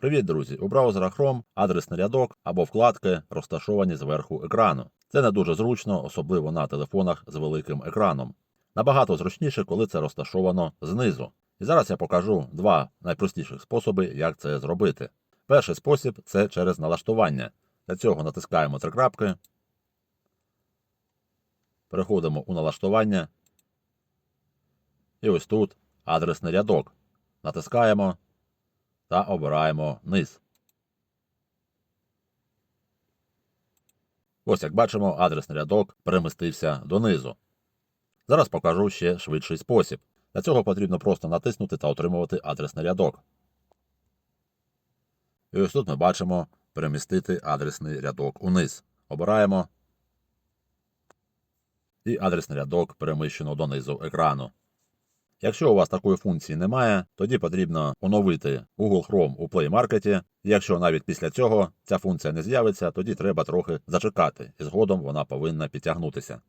Привіт, друзі! У браузерах Chrome адресний рядок або вкладки розташовані зверху екрану. Це не дуже зручно, особливо на телефонах з великим екраном. Набагато зручніше, коли це розташовано знизу. І зараз я покажу два найпростіших способи, як це зробити. Перший спосіб це через налаштування. Для цього натискаємо три крапки. Переходимо у налаштування. І ось тут адресний рядок. Натискаємо та обираємо низ. Ось як бачимо, адресний рядок перемістився донизу. Зараз покажу ще швидший спосіб. Для цього потрібно просто натиснути та отримувати адресний рядок. І ось тут ми бачимо перемістити адресний рядок униз. Обираємо. І адресний рядок переміщено донизу екрану. Якщо у вас такої функції немає, тоді потрібно оновити Google Chrome у Play Market. Якщо навіть після цього ця функція не з'явиться, тоді треба трохи зачекати, і згодом вона повинна підтягнутися.